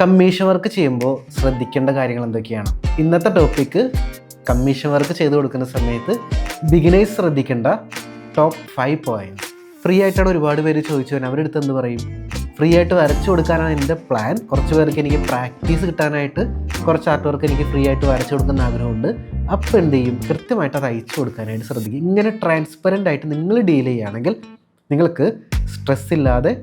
Commission work ചെയ്യുമ്പോൾ ശ്രദ്ധിക്കേണ്ട കാര്യങ്ങൾ എന്തൊക്കെയാണ്? ഇന്നത്തെ ടോപ്പിക്ക് കമ്മീഷൻ വർക്ക് ചെയ്തു കൊടുക്കുന്ന സമയത്ത് ബിഗിനേഴ്സ് ശ്രദ്ധിക്കേണ്ട ടോപ്പ് ഫൈവ് പോയിന്റ്സ് ഫ്രീ ആയിട്ടാണ് ഒരുപാട് പേര് ചോദിച്ചു അവരുടെ അടുത്ത് എന്ത് പറയും? ഫ്രീ ആയിട്ട് വരച്ചു കൊടുക്കാനാണ് എന്റെ പ്ലാൻ കുറച്ച് പേർക്ക് എനിക്ക് പ്രാക്ടീസ് കിട്ടാനായിട്ട് കുറച്ച് ആർട്ട് വർക്ക് എനിക്ക് ഫ്രീ ആയിട്ട് വരച്ചു കൊടുക്കുന്ന ആഗ്രഹമുണ്ട്. അപ്പോൾ എന്ത് ചെയ്യും? കൃത്യമായിട്ട് അത് അയച്ചു കൊടുക്കാനായിട്ട് ശ്രദ്ധിക്കും. ഇങ്ങനെ ട്രാൻസ്പെറന്റ് ആയിട്ട് നിങ്ങൾ ഡീൽ ചെയ്യുകയാണെങ്കിൽ നിങ്ങൾക്ക് സ്ട്രെസ് ഇല്ലാതെ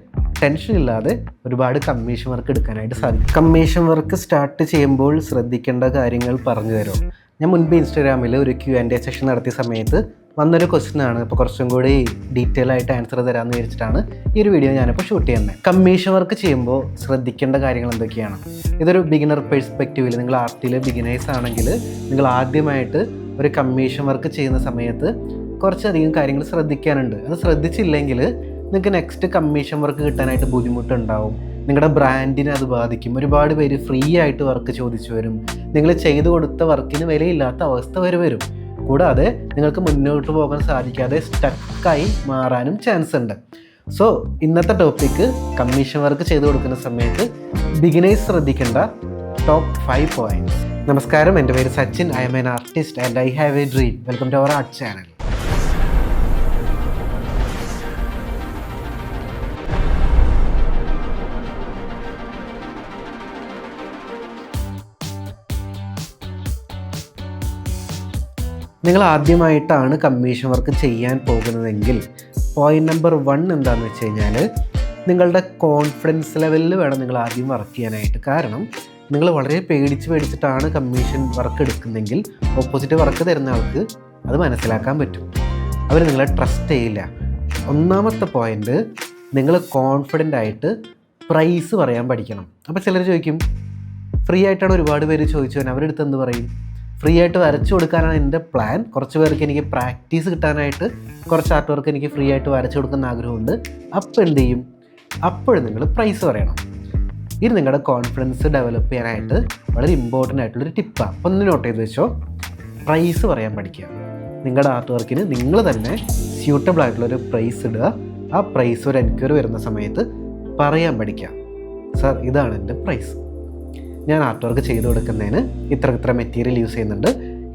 ടെൻഷൻ ഇല്ലാതെ ഒരുപാട് കമ്മീഷൻ വർക്ക് എടുക്കാനായിട്ട് സാധിക്കും. കമ്മീഷൻ വർക്ക് സ്റ്റാർട്ട് ചെയ്യുമ്പോൾ ശ്രദ്ധിക്കേണ്ട കാര്യങ്ങൾ പറഞ്ഞു തരും ഞാൻ മുൻപ് ഇൻസ്റ്റാഗ്രാമിൽ ഒരു ക്യു ആൻഡ് എ സെഷൻ നടത്തിയ സമയത്ത് വന്നൊരു ക്വസ്റ്റ്യൻ ആണ്. ഇപ്പോൾ കുറച്ചും കൂടി ഡീറ്റെയിൽ ആയിട്ട് ആൻസർ തരാമെന്ന് വിചാരിച്ചിട്ടാണ് ഈ ഒരു വീഡിയോ ഞാനിപ്പോൾ ഷൂട്ട് ചെയ്യുന്നത് കമ്മീഷൻ വർക്ക് ചെയ്യുമ്പോൾ ശ്രദ്ധിക്കേണ്ട കാര്യങ്ങൾ എന്തൊക്കെയാണ്? ഇതൊരു ബിഗിനർ പെർസ്പെക്റ്റീവിൽ നിങ്ങൾ ആർട്ടിയിൽ ബിഗിനേഴ്സ് ആണെങ്കിൽ നിങ്ങൾ ആദ്യമായിട്ട് ഒരു കമ്മീഷൻ വർക്ക് ചെയ്യുന്ന സമയത്ത് കുറച്ചധികം കാര്യങ്ങൾ ശ്രദ്ധിക്കാനുണ്ട്. അത് ശ്രദ്ധിച്ചില്ലെങ്കിൽ നിങ്ങൾക്ക് നെക്സ്റ്റ് കമ്മീഷൻ വർക്ക് കിട്ടാനായിട്ട് ബുദ്ധിമുട്ടുണ്ടാവും. നിങ്ങളുടെ ബ്രാൻഡിനെ അത് ബാധിക്കും. ഒരുപാട് പേര് ഫ്രീ ആയിട്ട് വർക്ക് ചോദിച്ചു വരും. നിങ്ങൾ ചെയ്തു കൊടുത്ത വർക്കിന് വിലയില്ലാത്ത അവസ്ഥ വരെ വരും. കൂടാതെ നിങ്ങൾക്ക് മുന്നോട്ട് പോകാൻ സാധിക്കാതെ സ്റ്റക്കായി മാറാനും ചാൻസ് ഉണ്ട്. സോ ഇന്നത്തെ ടോപ്പിക്ക് കമ്മീഷൻ വർക്ക് ചെയ്തു കൊടുക്കുന്ന സമയത്ത് ബിഗിനേഴ്സ് ശ്രദ്ധിക്കേണ്ട ടോപ്പ് ഫൈവ് പോയിന്റ്സ് നമസ്കാരം. എന്റെ പേര് Sachin. I am an artist and I have a dream welcome to our art channel നിങ്ങൾ ആദ്യമായിട്ടാണ് കമ്മീഷൻ വർക്ക് ചെയ്യാൻ പോകുന്നതെങ്കിൽ പോയിന്റ് നമ്പർ വൺ എന്താണെന്ന് വെച്ച് കഴിഞ്ഞാൽ നിങ്ങളുടെ കോൺഫിഡൻസ് ലെവലിൽ വേണം നിങ്ങൾ ആദ്യം വർക്ക് ചെയ്യാനായിട്ട്. കാരണം നിങ്ങൾ വളരെ പേടിച്ച് പേടിച്ചിട്ടാണ് കമ്മീഷൻ വർക്ക് എടുക്കുന്നതെങ്കിൽ ഓപ്പോസിറ്റ് വർക്ക് തരുന്ന ആൾക്ക് അത് മനസ്സിലാക്കാൻ പറ്റും. അവർ നിങ്ങളെ ട്രസ്റ്റ് ചെയ്യില്ല. ഒന്നാമത്തെ പോയിന്റ് നിങ്ങൾ കോൺഫിഡന്റ് ആയിട്ട് പ്രൈസ് പറയാൻ പഠിക്കണം. അപ്പോൾ ചിലർ ചോദിക്കും ഫ്രീ ആയിട്ടാണ് ഒരുപാട് പേര് ചോദിച്ചു അവരെടുത്ത് എന്ത് പറയും? ഫ്രീ ആയിട്ട് വരച്ചു കൊടുക്കാനാണ് എന്റെ പ്ലാൻ. കുറച്ച് പേർക്ക് എനിക്ക് പ്രാക്ടീസ് കിട്ടാനായിട്ട് കുറച്ച് ആർട്ട് വർക്ക് എനിക്ക് ഫ്രീ ആയിട്ട് വരച്ചു കൊടുക്കുന്ന ആഗ്രഹമുണ്ട്. അപ്പോൾ എന്ത് ചെയ്യും? അപ്പോഴും നിങ്ങൾ പ്രൈസ് പറയണം. ഇത് നിങ്ങളുടെ കോൺഫിഡൻസ് ഡെവലപ്പ് ചെയ്യാനായിട്ട് വളരെ ഇമ്പോർട്ടന്റ് ആയിട്ടുള്ളൊരു ടിപ്പാണ് അപ്പോൾ ഒന്ന് നോട്ട് ചെയ്ത് വെച്ചോ. പ്രൈസ് പറയാൻ പഠിക്കുക. നിങ്ങളുടെ ആർട്ട് വർക്കിന് നിങ്ങൾ തന്നെ സ്യൂട്ടബിൾ ആയിട്ടുള്ളൊരു പ്രൈസ് ഇടുക. ആ പ്രൈസ് ഒരു എൻക്വയറി വരുന്ന സമയത്ത് പറയാൻ പഠിക്കുക. സാർ ഇതാണ് എന്റെ പ്രൈസ് ഞാൻ ആർട്ട് വർക്ക് ചെയ്ത് കൊടുക്കുന്നതിന് ഇത്ര ഇത്ര മെറ്റീരിയൽ യൂസ് ചെയ്യുന്നുണ്ട്.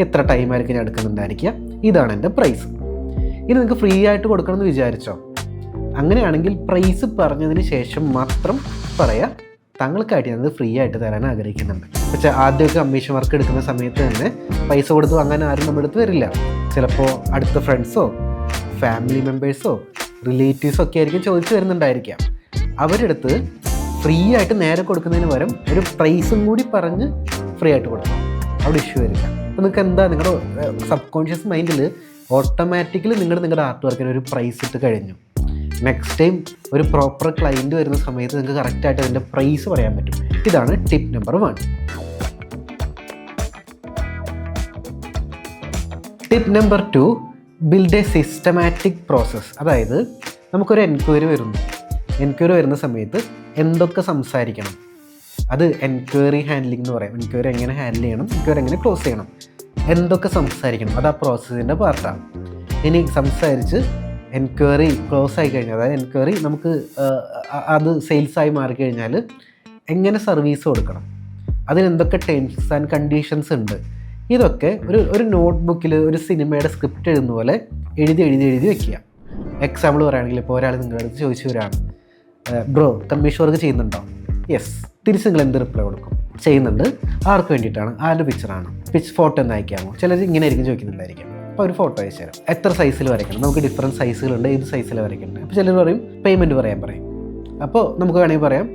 എത്ര ടൈം ആയിരിക്കും ഞാൻ എടുക്കുന്നുണ്ടായിരിക്കുക ഇതാണ് എന്റെ പ്രൈസ് ഇനി നിങ്ങൾക്ക് ഫ്രീ ആയിട്ട് കൊടുക്കണം എന്ന് വിചാരിച്ചോ? അങ്ങനെയാണെങ്കിൽ പ്രൈസ് പറഞ്ഞതിന് ശേഷം മാത്രം പറയാം. താങ്കൾക്കായിട്ട് ഞാനത് ഫ്രീ ആയിട്ട് തരാൻ ആഗ്രഹിക്കുന്നുണ്ട്. പക്ഷേ ആദ്യമൊക്കെ കമ്മീഷൻ വർക്ക് എടുക്കുന്ന സമയത്ത് തന്നെ പൈസ കൊടുത്ത് വാങ്ങാൻ ആരും നമ്മുടെ അടുത്ത് വരില്ല. ചിലപ്പോൾ അടുത്ത ഫ്രണ്ട്സോ ഫാമിലി മെമ്പേഴ്സോ റിലേറ്റീവ്സോ ഒക്കെ ആയിരിക്കും ചോദിച്ചു വരുന്നുണ്ടായിരിക്കാം. അവരുടെ ഫ്രീ ആയിട്ട് നേരെ കൊടുക്കുന്നതിന് പകരം ഒരു പ്രൈസും കൂടി പറഞ്ഞ് ഫ്രീ ആയിട്ട് കൊടുക്കണം. അവിടെ ഇഷ്യൂ വരില്ല. അപ്പോൾ നിങ്ങൾക്ക് എന്താ നിങ്ങളുടെ സബ് കോൺഷ്യസ് മൈൻഡിൽ ഓട്ടോമാറ്റിക്കലി നിങ്ങൾ നിങ്ങളുടെ ആർട്ട് വർക്കിന് ഒരു പ്രൈസ് ഇട്ട് കഴിഞ്ഞു. നെക്സ്റ്റ് ടൈം ഒരു പ്രോപ്പർ ക്ലയന്റ് വരുന്ന സമയത്ത് നിങ്ങൾക്ക് കറക്റ്റായിട്ട് അതിന്റെ പ്രൈസ് പറയാൻ പറ്റും. ഇതാണ് tip number one tip number two build a systematic process അതായത് നമുക്കൊരു എൻക്വയറി വരുന്നു. എൻക്വയറി വരുന്ന സമയത്ത് എന്തൊക്കെ സംസാരിക്കണം? അത് എൻക്വയറി ഹാൻഡ്ലിംഗ് എന്ന് പറയും. എൻക്വയറി എങ്ങനെ ഹാൻഡിൽ ചെയ്യണം? എൻക്വയറി എങ്ങനെ ക്ലോസ് ചെയ്യണം? എന്തൊക്കെ സംസാരിക്കണം? അത് ആ പ്രോസസ്സിന്റെ പാർട്ടാണ് ഇനി സംസാരിച്ച് എൻക്വയറി ക്ലോസ് ആയി കഴിഞ്ഞാൽ അതായത് എൻക്വയറി നമുക്ക് അത് സെയിൽസായി മാറിക്കഴിഞ്ഞാൽ എങ്ങനെ സർവീസ് കൊടുക്കണം? അതിന് എന്തൊക്കെ ടേംസ് ആൻഡ് കണ്ടീഷൻസ് ഉണ്ട്? ഇതൊക്കെ ഒരു ഒരു നോട്ട് ബുക്കിൽ ഒരു സിനിമയുടെ സ്ക്രിപ്റ്റ് എഴുതുന്ന പോലെ എഴുതി എഴുതി എഴുതി വെക്കുക. എക്സാമ്പിൾ പറയുകയാണെങ്കിൽ ഇപ്പോൾ ഒരാൾ നിങ്ങളുടെ അടുത്ത് ചോദിച്ചു വരാണ് ബ്രോ കമ്മീഷൻ വർക്ക് ചെയ്യുന്നുണ്ടോ? യെസ് തിരിച്ച് നിങ്ങൾ എന്ത് റിപ്ലൈ കൊടുക്കും? ചെയ്യുന്നുണ്ട്. ആർക്ക് വേണ്ടിയിട്ടാണ്? ആരുടെ പിക്ചറാണ് പിച്ച് ഫോട്ടോ എന്ന് അയക്കാമോ? ചിലർ ഇങ്ങനെ ആയിരിക്കും ചോദിക്കുന്നുണ്ടായിരിക്കും. അപ്പോൾ ഒരു ഫോട്ടോ അയച്ചു തരാം. എത്ര സൈസിൽ വരയ്ക്കണം? നമുക്ക് ഡിഫറന്റ് സൈസുകളുണ്ട് ഏത് സൈസിൽ വരയ്ക്കേണ്ടത്? അപ്പോൾ ചിലർ പറയും പേയ്മെന്റ് പറയാൻ പറയും. അപ്പോൾ നമുക്ക് വേണമെങ്കിൽ പറയാം.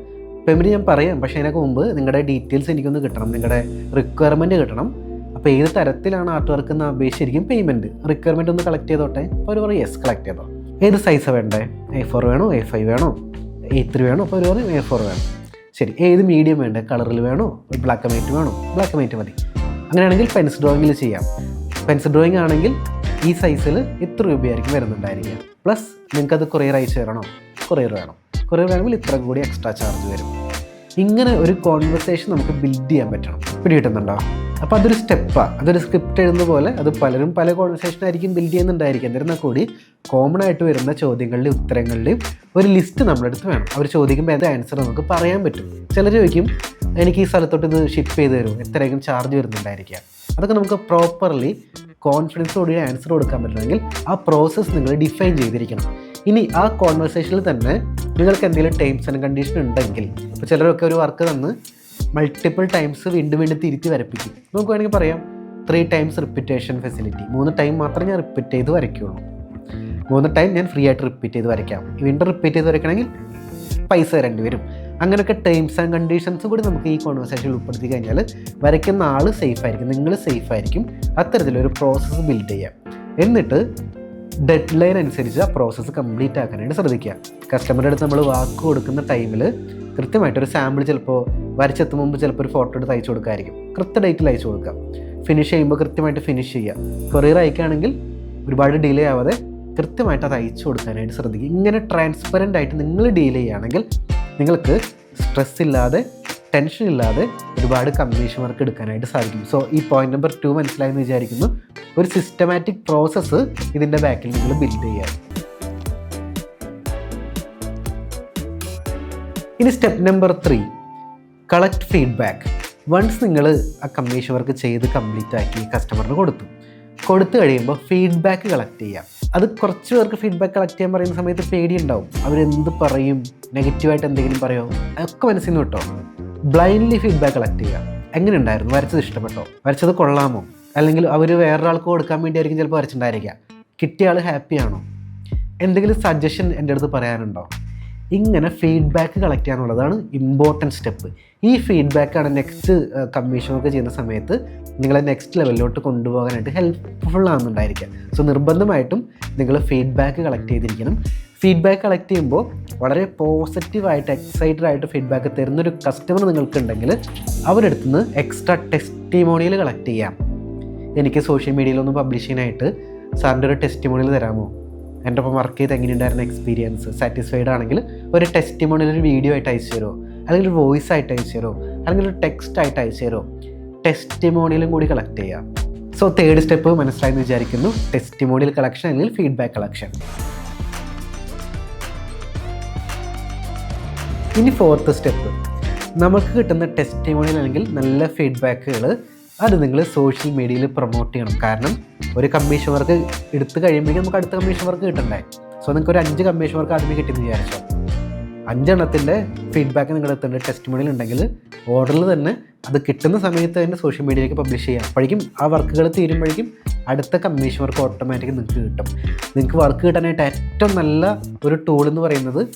പേയ്മെന്റ് ഞാൻ പറയാം. പക്ഷേ അതിനൊക്കെ മുമ്പ് നിങ്ങളുടെ ഡീറ്റെയിൽസ് എനിക്കൊന്ന് കിട്ടണം. നിങ്ങളുടെ റിക്വയർമെന്റ് കിട്ടണം. അപ്പോൾ ഏത് തരത്തിലാണ് ആർട്ട് വർക്ക് എന്ന് അപേക്ഷിച്ചിരിക്കും പേയ്മെന്റ് റിക്വയർമെന്റ് ഒന്ന് കളക്ട് ചെയ്തോട്ടെ? അപ്പോൾ അവർ പറയും യെസ് കളക്ട് ചെയ്തോ. ഏത് സൈസാണ് വേണ്ടേ? എ ഫോർ വേണോ? എ ഫൈവ് വേണോ? എ ത്രീ വേണോ? അപ്പോൾ പറയും എ ഫോർ വേണം. ശരി ഏത് മീഡിയം വേണ്ടേ? കളറിൽ വേണോ? ബ്ലാക്ക് ആൻഡ് വൈറ്റ് വേണോ? ബ്ലാക്ക് ആൻഡ് വൈറ്റ് മതി. അങ്ങനെയാണെങ്കിൽ പെൻസിൽ ഡ്രോയിങ്ങിൽ ചെയ്യാം. പെൻസിൽ ഡ്രോയിങ് ആണെങ്കിൽ ഈ സൈസിൽ ഇത്ര രൂപയായിരിക്കും വരുന്നുണ്ടായിരിക്കുക? പ്ലസ് നിങ്ങൾക്കത് കൊറിയർ അയച്ചു തരണോ? കൊറിയർ വേണം. കൊറിയർ വേണമെങ്കിൽ ഇത്ര കൂടി എക്സ്ട്രാ ചാർജ് വരും. ഇങ്ങനെ ഒരു കോൺവെർസേഷൻ നമുക്ക് ബിൽഡ് ചെയ്യാൻ പറ്റണം. പിടി കിട്ടുന്നുണ്ടോ അപ്പോൾ അതൊരു സ്റ്റെപ്പാണ് അതൊരു സ്ക്രിപ്റ്റ് എഴുതുന്ന പോലെ അത് പലരും പല കോൺവെർസേഷൻ ആയിരിക്കും ബിൽഡ് ചെയ്യുന്നുണ്ടായിരിക്കും. എന്നിരുന്നാൽ കൂടി കോമൺ ആയിട്ട് വരുന്ന ചോദ്യങ്ങളുടെയും ഉത്തരങ്ങളുടെയും ഒരു ലിസ്റ്റ് നമ്മളെടുത്ത് വേണം. അവർ ചോദിക്കുമ്പോൾ ഏത് ആൻസർ നമുക്ക് പറയാൻ പറ്റും. ചിലർ ചോദിക്കും എനിക്ക് ഈ സ്ഥലത്തോട്ട് ഇത് ഷിപ്പ് ചെയ്ത് തരും എത്രയായിരിക്കും ചാർജ് വരുന്നുണ്ടായിരിക്കാം? അതൊക്കെ നമുക്ക് പ്രോപ്പർലി കോൺഫിഡൻസോടെ ആൻസർ കൊടുക്കാൻ പറ്റണമെങ്കിൽ ആ പ്രോസസ്സ് നിങ്ങൾ ഡിഫൈൻ ചെയ്തിരിക്കണം. ഇനി ആ കോൺവെർസേഷനിൽ തന്നെ നിങ്ങൾക്ക് എന്തെങ്കിലും ടേംസ് ആൻഡ് കണ്ടീഷൻ ഉണ്ടെങ്കിൽ ഇപ്പോൾ ചിലരൊക്കെ ഒരു വർക്ക് തന്ന് മൾട്ടിപ്പിൾ ടൈംസ് വീണ്ടും വീണ്ടും തിരുത്തി വരപ്പിക്കും. നമുക്ക് വേണമെങ്കിൽ പറയാം ത്രീ ടൈംസ് റിപ്പീറ്റേഷൻ ഫെസിലിറ്റി മൂന്ന് ടൈം മാത്രമേ ഞാൻ റിപ്പീറ്റ് ചെയ്ത് വരയ്ക്കുള്ളൂ. മൂന്ന് ടൈം ഞാൻ ഫ്രീ ആയിട്ട് റിപ്പീറ്റ് ചെയ്ത് വരയ്ക്കാം. വീണ്ടും റിപ്പീറ്റ് ചെയ്ത് വരയ്ക്കണമെങ്കിൽ പൈസ തരേണ്ടി വരും. അങ്ങനെയൊക്കെ ടേംസ് ആൻഡ് കണ്ടീഷൻസ് കൂടി നമുക്ക് ഈ കോൺവെർസേഷനിൽ ഉൾപ്പെടുത്തി കഴിഞ്ഞാൽ വരയ്ക്കുന്ന ആൾ സേഫ് ആയിരിക്കും നിങ്ങൾ സേഫ് ആയിരിക്കും. അത്തരത്തിലൊരു പ്രോസസ്സ് ബിൽഡ് ചെയ്യാം. എന്നിട്ട് ഡെഡ് ലൈൻ അനുസരിച്ച് ആ പ്രോസസ്സ് കംപ്ലീറ്റ് ആക്കാനായിട്ട് ശ്രദ്ധിക്കുക. കസ്റ്റമറുടെ അടുത്ത് നമ്മൾ വാക്ക് കൊടുക്കുന്ന ടൈമിൽ കൃത്യമായിട്ടൊരു സാമ്പിൾ ചിലപ്പോൾ വരച്ചെത്തും മുമ്പ് ചിലപ്പോൾ ഒരു ഫോട്ടോ എടുത്ത് അയച്ചു കൊടുക്കായിരിക്കും. കൃത്യ ഡേറ്റിൽ അയച്ചു കൊടുക്കുക ഫിനിഷ് ചെയ്യുമ്പോൾ കൃത്യമായിട്ട് ഫിനിഷ് ചെയ്യുക കൊറിയർ അയക്കുകയാണെങ്കിൽ ഒരുപാട് ഡിലേ ആവാതെ കൃത്യമായിട്ട് അത് അയച്ചു കൊടുക്കാനായിട്ട് ശ്രദ്ധിക്കുക. ഇങ്ങനെ ട്രാൻസ്പെറന്റ് ആയിട്ട് നിങ്ങൾ ഡീൽ ചെയ്യുകയാണെങ്കിൽ നിങ്ങൾക്ക് സ്ട്രെസ് ഇല്ലാതെ ടെൻഷൻ ഇല്ലാതെ ഒരുപാട് കമ്മീഷൻ വർക്ക് എടുക്കാനായിട്ട് സാധിക്കും. സോ ഈ പോയിന്റ് നമ്പർ ടു മനസ്സിലായെന്ന് വിചാരിക്കുന്നു. ഒരു സിസ്റ്റമാറ്റിക് പ്രോസസ്സ് ഇതിന്റെ ബാക്കിൽ നിങ്ങൾ ബിൽഡ് ചെയ്യുക. ഇനി step number three collect feedback once നിങ്ങൾ ആ കമ്മീഷൻ വർക്ക് ചെയ്ത് കംപ്ലീറ്റ് ആക്കി കസ്റ്റമറിന് കൊടുത്തു. കൊടുത്തു കഴിയുമ്പോൾ ഫീഡ്ബാക്ക് കളക്ട് ചെയ്യാം. അത് കുറച്ച് പേർക്ക് ഫീഡ്ബാക്ക് കളക്ട് ചെയ്യാൻ പറയുന്ന സമയത്ത് പേടിയുണ്ടാവും. അവരെന്ത് പറയും? നെഗറ്റീവായിട്ട് എന്തെങ്കിലും പറയുമോ അതൊക്കെ മനസ്സിൽ നിന്ന് കിട്ടോ. ബ്ലൈൻഡ്ലി ഫീഡ്ബാക്ക് കളക്ട് ചെയ്യാം. എങ്ങനെ ഉണ്ടായിരുന്നു? വരച്ചത് ഇഷ്ടപ്പെട്ടോ? വരച്ചത് കൊള്ളാമോ? അല്ലെങ്കിൽ അവർ വേറൊരാൾക്ക് കൊടുക്കാൻ വേണ്ടിയായിരിക്കും ചിലപ്പോൾ വരച്ചിട്ടുണ്ടായിരിക്കുക കിട്ടിയ ആൾ ഹാപ്പിയാണോ എന്തെങ്കിലും സജഷൻ എന്റെ അടുത്ത് പറയാനുണ്ടോ? ഇങ്ങനെ ഫീഡ്ബാക്ക് കളക്ട് ചെയ്യാന്നുള്ളതാണ് ഇമ്പോർട്ടന്റ് സ്റ്റെപ്പ് ഈ ഫീഡ്ബാക്കാണ് നെക്സ്റ്റ് കമ്മീഷൻ ഒക്കെ ചെയ്യുന്ന സമയത്ത് നിങ്ങളെ നെക്സ്റ്റ് ലെവലിലോട്ട് കൊണ്ടുപോകാനായിട്ട് ഹെൽപ്ഫുൾ ആണെന്നുണ്ടായിരിക്കുക. സോ നിർബന്ധമായിട്ടും നിങ്ങൾ ഫീഡ്ബാക്ക് കളക്ട് ചെയ്തിരിക്കണം. ഫീഡ്ബാക്ക് കളക്ട് ചെയ്യുമ്പോൾ വളരെ പോസിറ്റീവായിട്ട് എക്സൈറ്റഡ് ആയിട്ട് ഫീഡ്ബാക്ക് തരുന്നൊരു കസ്റ്റമർ നിങ്ങൾക്കുണ്ടെങ്കിൽ അവരെടുത്തു നിന്ന് എക്സ്ട്രാ ടെസ്റ്റിമോണിയൽ കളക്ട് ചെയ്യാം. എനിക്ക് സോഷ്യൽ മീഡിയയിലൊന്ന് പബ്ലിഷ് ചെയ്യാനായിട്ട് സാറിന്റെ ഒരു ടെസ്റ്റിമോണിയൽ തരാമോ? എന്റെ ഒപ്പം വർക്ക് ചെയ്ത് എങ്ങനെയുണ്ടായിരുന്ന എക്സ്പീരിയൻസ് സാറ്റിസ്ഫൈഡ് ആണെങ്കിൽ ഒരു ടെസ്റ്റിമോണിയൽ ഒരു വീഡിയോ ആയിട്ട് അയച്ചു തരുമോ? അല്ലെങ്കിൽ ഒരു വോയിസ് ആയിട്ട് അയച്ചു തരുമോ? അല്ലെങ്കിൽ ഒരു ടെക്സ്റ്റ് ആയിട്ട് അയച്ചു തരുമോ? ടെസ്റ്റിമോണിയലും കൂടി കളക്ട് ചെയ്യാം. സോ തേർഡ് സ്റ്റെപ്പ് മനസ്സിലായെന്ന് വിചാരിക്കുന്നു. ടെസ്റ്റിമോണിയൽ കളക്ഷൻ അല്ലെങ്കിൽ ഫീഡ്ബാക്ക് കളക്ഷൻ ഇനി ഫോർത്ത് സ്റ്റെപ്പ് നമുക്ക് കിട്ടുന്ന ടെസ്റ്റിമോണിയൽ അല്ലെങ്കിൽ നല്ല ഫീഡ്ബാക്കുകൾ അത് നിങ്ങൾ സോഷ്യൽ മീഡിയയിൽ പ്രൊമോട്ട് ചെയ്യണം. കാരണം ഒരു കമ്മീഷൻ വർക്ക് എടുത്തു കഴിയുമ്പോഴേക്കും നമുക്ക് അടുത്ത കമ്മീഷൻ വർക്ക് കിട്ടണ്ടേ? സോ നിങ്ങൾക്ക് ഒരു അഞ്ച് കമ്മീഷൻ വർക്ക് ആദ്യമേ കിട്ടിയെന്ന് വിചാരിച്ചോ? അഞ്ചെണ്ണത്തിന്റെ ഫീഡ്ബാക്ക് നിങ്ങളുടെ എത്തേണ്ട ടെസ്റ്റിമോണിയൽ ഉണ്ടെങ്കിൽ ഓർഡറിൽ തന്നെ അത് കിട്ടുന്ന സമയത്ത് തന്നെ സോഷ്യൽ മീഡിയയിലേക്ക് പബ്ലിഷ് ചെയ്യാം. അപ്പോഴേക്കും ആ വർക്കുകൾ തീരുമ്പോഴേക്കും അടുത്ത കമ്മീഷൻ വർക്ക് ഓട്ടോമാറ്റിക് നിങ്ങൾക്ക് കിട്ടും. നിങ്ങൾക്ക് വർക്ക് കിട്ടാനായിട്ട് ഏറ്റവും നല്ല ഒരു ടൂൾ എന്ന് പറയുന്നത്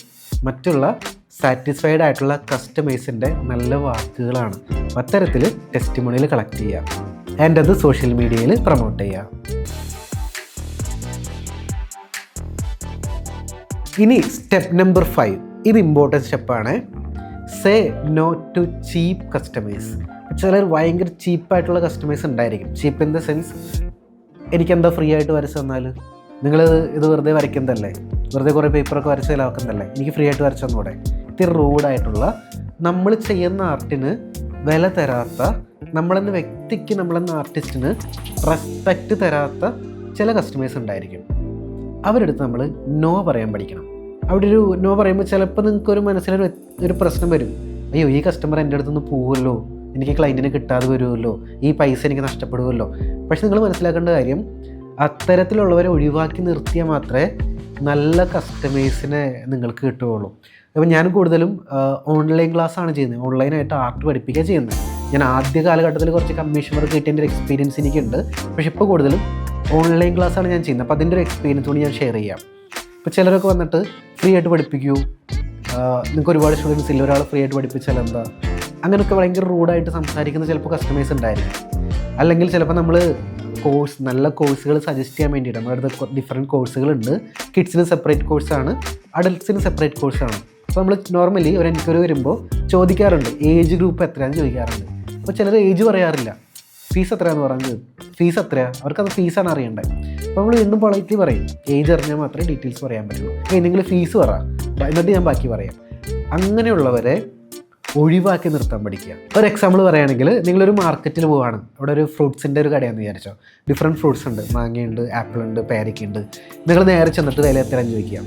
മറ്റുള്ള സാറ്റിസ്ഫൈഡ് ആയിട്ടുള്ള കസ്റ്റമേഴ്സിന്റെ നല്ല വാക്കുകളാണ്. അത്തരത്തിൽ ടെസ്റ്റ് മണിയിൽ കളക്ട് ചെയ്യാം. ആൻഡ് അത് സോഷ്യൽ മീഡിയയിൽ പ്രൊമോട്ട് ചെയ്യാം. ഇനി സ്റ്റെപ്പ് നമ്പർ ഫൈവ് ഇത് ഇമ്പോർട്ടന്റ് സ്റ്റെപ്പാണ് say no to cheap customers ചിലർ ഭയങ്കര ചീപ്പായിട്ടുള്ള കസ്റ്റമേഴ്സ് ഉണ്ടായിരിക്കും. ചീപ്പ് ഇൻ ദ സെൻസ് എനിക്കെന്താ ഫ്രീ ആയിട്ട് വരച്ച് തന്നാൽ നിങ്ങൾ ഇത് വെറുതെ വരയ്ക്കുന്നതല്ലേ? വെറുതെ കുറേ പേപ്പറൊക്കെ വരച്ച് ചിലവാക്കുന്നതല്ലേ? എനിക്ക് ഫ്രീ ആയിട്ട് വരച്ചു തന്നൂടെ? ഇത്തിരി റൂഡായിട്ടുള്ള നമ്മൾ ചെയ്യുന്ന ആർട്ടിന് വില തരാത്ത നമ്മളെന്ന വ്യക്തിക്ക് നമ്മളെന്ന ആർട്ടിസ്റ്റിന് റെസ്പെക്റ്റ് തരാത്ത ചില കസ്റ്റമേഴ്സ് ഉണ്ടായിരിക്കും. അവരെടുത്ത് നമ്മൾ നോ പറയാൻ പഠിക്കണം. അവിടെ ഒരു നോ പറയുമ്പോൾ ചിലപ്പോൾ നിങ്ങൾക്ക് ഒരു മനസ്സിലൊരു ഒരു പ്രശ്നം വരും. അയ്യോ ഈ കസ്റ്റമർ എന്റെ അടുത്തുനിന്ന് പോകുമല്ലോ എനിക്ക് ക്ലയന്റിനെ കിട്ടാതെ വരുമല്ലോ ഈ പൈസ എനിക്ക് നഷ്ടപ്പെടുമല്ലോ പക്ഷെ നിങ്ങൾ മനസ്സിലാക്കേണ്ട കാര്യം അത്തരത്തിലുള്ളവരെ ഒഴിവാക്കി നിർത്തിയാൽ മാത്രമേ നല്ല കസ്റ്റമേഴ്സിനെ നിങ്ങൾക്ക് കിട്ടുകയുള്ളൂ അപ്പോൾ ഞാൻ കൂടുതലും ഓൺലൈൻ ക്ലാസ് ആണ് ചെയ്യുന്നത്. ഓൺലൈനായിട്ട് ആർട്ട് പഠിപ്പിക്കുക ചെയ്യുന്നത്. ഞാൻ ആദ്യ കാലഘട്ടത്തിൽ കുറച്ച് കമ്മീഷൻ വർക്ക് കിട്ടിയതിന്റെ ഒരു എക്സ്പീരിയൻസ് എനിക്കുണ്ട്. പക്ഷെ ഇപ്പോൾ കൂടുതലും ഓൺലൈൻ ക്ലാസ്സാണ് ഞാൻ ചെയ്യുന്നത്. അപ്പോൾ അതിന്റെ ഒരു എക്സ്പീരിയൻസ് കൂടി ഞാൻ ഷെയർ ചെയ്യാം. ഇപ്പോൾ ചിലരൊക്കെ വന്നിട്ട് ഫ്രീ ആയിട്ട് പഠിപ്പിക്കൂ. നിങ്ങൾക്ക് ഒരുപാട് സ്റ്റുഡൻസ് ഇല്ല? ഒരാൾ ഫ്രീ ആയിട്ട് പഠിപ്പിച്ചാൽ എന്താ? അങ്ങനെയൊക്കെ ഭയങ്കര റൂഡായിട്ട് സംസാരിക്കുന്ന ചിലപ്പോൾ കസ്റ്റമേഴ്സ് ഉണ്ടായിരിക്കും. അല്ലെങ്കിൽ ചിലപ്പോൾ നമ്മൾ കോഴ്സ് നല്ല കോഴ്സുകൾ സജസ്റ്റ് ചെയ്യാൻ വേണ്ടിയിട്ട് നമ്മുടെ അടുത്ത് ഡിഫറെന്റ് കോഴ്സുകളുണ്ട് കിഡ്സിന് സെപ്പറേറ്റ് കോഴ്സാണ് അഡൽട്ട്സിന് സെപ്പറേറ്റ് കോഴ്സാണ് അപ്പോൾ നമ്മൾ നോർമലി ഒരു എൻക്വയറി വരുമ്പോൾ ചോദിക്കാറുണ്ട്. ഏജ് ഗ്രൂപ്പ് എത്രയാണെന്ന് ചോദിക്കാറുണ്ട്. അപ്പോൾ ചിലർ ഏജ് പറയാറില്ല. ഫീസ് എത്രയാന്ന് പറഞ്ഞത് ഫീസ് എത്രയാ? അവർക്കത് ഫീസാണ് അറിയേണ്ടത് അപ്പോൾ നമ്മൾ എന്നും പൊളൈറ്റ്ലി പറയും. ഏജ് അറിഞ്ഞാൽ മാത്രമേ ഡീറ്റെയിൽസ് പറയാൻ പറ്റുള്ളൂ. നിങ്ങൾ ഫീസ് പറ. എന്നിട്ട് ഞാൻ ബാക്കി പറയാം. അങ്ങനെയുള്ളവരെ ഒഴിവാക്കി നിർത്താൻ പഠിക്കുക. ഒരു എക്സാമ്പിൾ പറയുകയാണെങ്കിൽ നിങ്ങളൊരു മാർക്കറ്റിൽ പോവാണ്. അവിടെ ഒരു ഫ്രൂട്ട്സിന്റെ ഒരു കടയാണെന്ന് വിചാരിച്ചോ. ഡിഫറെന്റ് ഫ്രൂട്ട്സ് ഉണ്ട്. മാങ്ങയുണ്ട് ആപ്പിൾ ഉണ്ട് പേരയ്ക്കുണ്ട് നിങ്ങൾ നേരെ ചെന്നിട്ട് വില എത്രയാന്ന് ചോദിക്കാം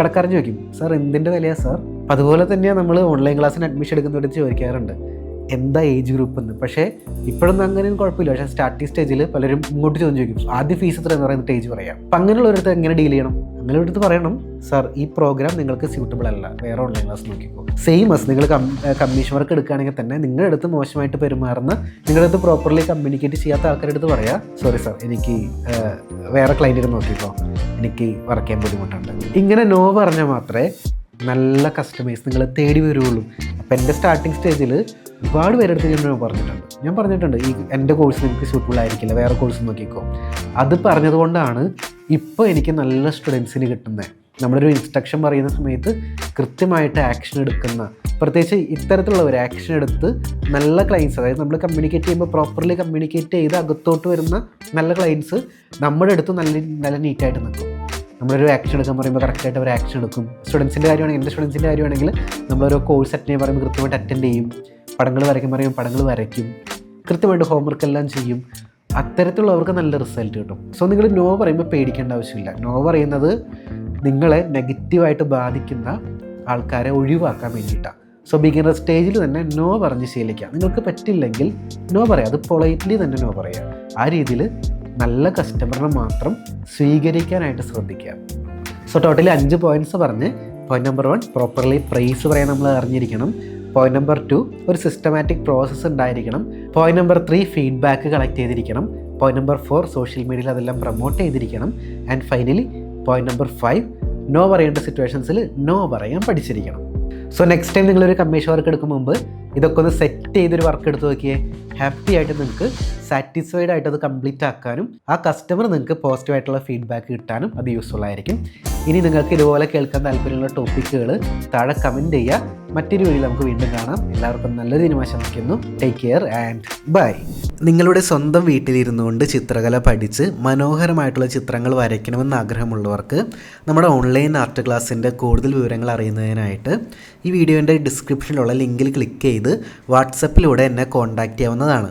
കടക്കാരൻ ചോദിക്കും സാർ എന്തിന്റെ വിലയാണ് സാർ അതുപോലെ തന്നെയാണ് നമ്മൾ ഓൺലൈൻ ക്ലാസ്സിന് അഡ്മിഷൻ എടുക്കുന്നവരുടെ ചോദിക്കാറുണ്ട്. എന്താ ഏജ് ഗ്രൂപ്പ് എന്ന്. പക്ഷേ ഇപ്പോഴൊന്നും അങ്ങനെയും കുഴപ്പമില്ല. പക്ഷേ സ്റ്റാർട്ടിങ് സ്റ്റേജിൽ പലരും ഇങ്ങോട്ട് ചോദിച്ചു ചോദിക്കും ആദ്യ ഫീസ് എത്ര? എന്ന് പറയുന്ന ഏജ് പറയാം. അപ്പം അങ്ങനെയുള്ള ഒരിടത്ത് എങ്ങനെ ഡീൽ ചെയ്യണം? അങ്ങനെ ഒരിടത്ത് പറയണം സാർ ഈ പ്രോഗ്രാം നിങ്ങൾക്ക് സ്യൂട്ടബിൾ അല്ല. വേറെ ഓൺലൈൻ ക്ലാസ് നോക്കിക്കോ. സെയിം അസ് നിങ്ങൾ കമ്മീഷൻ വർക്ക് എടുക്കുകയാണെങ്കിൽ തന്നെ നിങ്ങളുടെ അടുത്ത് മോശമായിട്ട് പെരുമാറുന്ന നിങ്ങളുടെ അടുത്ത് പ്രോപ്പർലി കമ്മ്യൂണിക്കേറ്റ് ചെയ്യാത്ത ആൾക്കാരുടെ അടുത്ത് പറയാം സോറി സാർ എനിക്ക് വേറെ ക്ലയന്റിനെ നോക്കിക്കോ. എനിക്ക് വർക്ക് ചെയ്യാൻ ബുദ്ധിമുട്ടുണ്ട്. ഇങ്ങനെ നോ പറഞ്ഞാൽ മാത്രമേ നല്ല കസ്റ്റമേഴ്സ് നിങ്ങളെ തേടി വരുള്ളൂ അപ്പം എന്റെ സ്റ്റാർട്ടിങ് സ്റ്റേജിൽ ഒരുപാട് പേരെടുത്ത് ഞാൻ പറഞ്ഞിട്ടുണ്ട്. ഞാൻ പറഞ്ഞിട്ടുണ്ട് ഈ എന്റെ കോഴ്സ് നിങ്ങൾക്ക് സ്യൂട്ടബിൾ ആയിരിക്കില്ല വേറെ കോഴ്സ് നോക്കിക്കോ. അത് പറഞ്ഞതുകൊണ്ടാണ് ഇപ്പോൾ എനിക്ക് നല്ല സ്റ്റുഡൻസിന് കിട്ടുന്നത് നമ്മളൊരു ഇൻസ്ട്രക്ഷൻ പറയുന്ന സമയത്ത് കൃത്യമായിട്ട് ആക്ഷൻ എടുക്കുന്ന പ്രത്യേകിച്ച് ഇത്തരത്തിലുള്ളവർ ആക്ഷൻ എടുത്ത് നല്ല ക്ലയൻസ് അതായത് നമ്മൾ കമ്മ്യൂണിക്കേറ്റ് ചെയ്യുമ്പോൾ പ്രോപ്പർലി കമ്മ്യൂണിക്കേറ്റ് ചെയ്ത് അകത്തോട്ട് വരുന്ന നല്ല ക്ലയൻസ് നമ്മുടെ അടുത്ത് നല്ല നല്ല നീറ്റായിട്ട് നിൽക്കും. നമ്മളൊരു ആക്ഷൻ എടുക്കാൻ പറയുമ്പോൾ കറക്റ്റായിട്ട് അവർ ആക്ഷൻ എടുക്കും. സ്റ്റുഡൻസിന്റെ കാര്യമാണെങ്കിൽ എന്റെ സ്റ്റുഡൻസിന്റെ കാര്യമാണെങ്കിൽ നമ്മളൊരു കോഴ്സ് അറ്റൻഡ് ചെയ്യാൻ പറയുമ്പോൾ കൃത്യമായിട്ട് അറ്റൻഡ് ചെയ്യും. പടങ്ങൾ വരയ്ക്കാൻ പറയുമ്പോൾ പടങ്ങൾ വരയ്ക്കും. കൃത്യമായിട്ട് ഹോംവർക്ക് എല്ലാം ചെയ്യും. അത്തരത്തിലുള്ളവർക്ക് നല്ല റിസൾട്ട് കിട്ടും. സോ നിങ്ങൾ നോ പറയുമ്പോൾ പേടിക്കേണ്ട ആവശ്യമില്ല. നോ പറയുന്നത് നിങ്ങളെ നെഗറ്റീവായിട്ട് ബാധിക്കുന്ന ആൾക്കാരെ ഒഴിവാക്കാൻ വേണ്ടിയിട്ടാണ് സോ ബിഗിനർ സ്റ്റേജിൽ തന്നെ നോ പറഞ്ഞ് ശീലിക്കുക നിങ്ങൾക്ക് പറ്റില്ലെങ്കിൽ നോ പറയാം. അത് പൊളൈറ്റ്ലി തന്നെ നോ പറയുക ആ രീതിയിൽ നല്ല കസ്റ്റമറിനെ മാത്രം സ്വീകരിക്കാനായിട്ട് ശ്രദ്ധിക്കുക. സോ ടോട്ടലി അഞ്ച് പോയിന്റ്സ് പറഞ്ഞ് point number one properly price പറയാൻ നമ്മൾ അറിഞ്ഞിരിക്കണം. പോയിന്റ് നമ്പർ ടു ഒരു സിസ്റ്റമാറ്റിക് പ്രോസസ്സ് ഉണ്ടായിരിക്കണം. Point number three feedback collect ചെയ്തിരിക്കണം. പോയിന്റ് നമ്പർ ഫോർ സോഷ്യൽ മീഡിയയിൽ അതെല്ലാം പ്രൊമോട്ട് ചെയ്തിരിക്കണം. And finally point number five no പറയേണ്ട സിറ്റുവേഷൻസിൽ നോ പറയാൻ പഠിച്ചിരിക്കണം. സോ നെക്സ്റ്റ് ടൈം നിങ്ങളൊരു കമ്മീഷൻ വർക്ക് എടുക്കും മുമ്പ് ഇതൊക്കെ ഒന്ന് സെറ്റ് ചെയ്തൊരു വർക്ക് എടുത്ത് നോക്കിയേ. ഹാപ്പി ആയിട്ട് നിങ്ങൾക്ക് സാറ്റിസ്ഫൈഡ് ആയിട്ട് അത് കംപ്ലീറ്റ് ആക്കാനും ആ കസ്റ്റമർ നിങ്ങൾക്ക് പോസിറ്റീവ് ആയിട്ടുള്ള ഫീഡ്ബാക്ക് കിട്ടാനും അത് യൂസ്ഫുൾ ആയിരിക്കും. ഇനി നിങ്ങൾക്ക് ഇതുപോലെ കേൾക്കാൻ താല്പര്യമുള്ള ടോപ്പിക്കുകൾ താഴെ കമന്റ് ചെയ്യുക മറ്റൊരു വഴി നമുക്ക് വീണ്ടും കാണാം. എല്ലാവർക്കും നല്ല ദിനം ആശംസിക്കുന്നു. ടേക്ക് കെയർ ആൻഡ് ബൈ നിങ്ങളുടെ സ്വന്തം വീട്ടിലിരുന്നു കൊണ്ട് ചിത്രകല പഠിച്ച് മനോഹരമായിട്ടുള്ള ചിത്രങ്ങൾ വരയ്ക്കണമെന്ന് ആഗ്രഹമുള്ളവർക്ക് നമ്മുടെ ഓൺലൈൻ ആർട്ട് ക്ലാസ്സിന്റെ കൂടുതൽ വിവരങ്ങൾ അറിയുന്നതിനായിട്ട് ഈ വീഡിയോന്റെ ഡിസ്ക്രിപ്ഷനിലുള്ള ലിങ്കിൽ ക്ലിക്ക് ചെയ്ത് വാട്സപ്പിലൂടെ എന്നെ കോൺടാക്റ്റ് ചെയ്യാവുന്നതാണ്.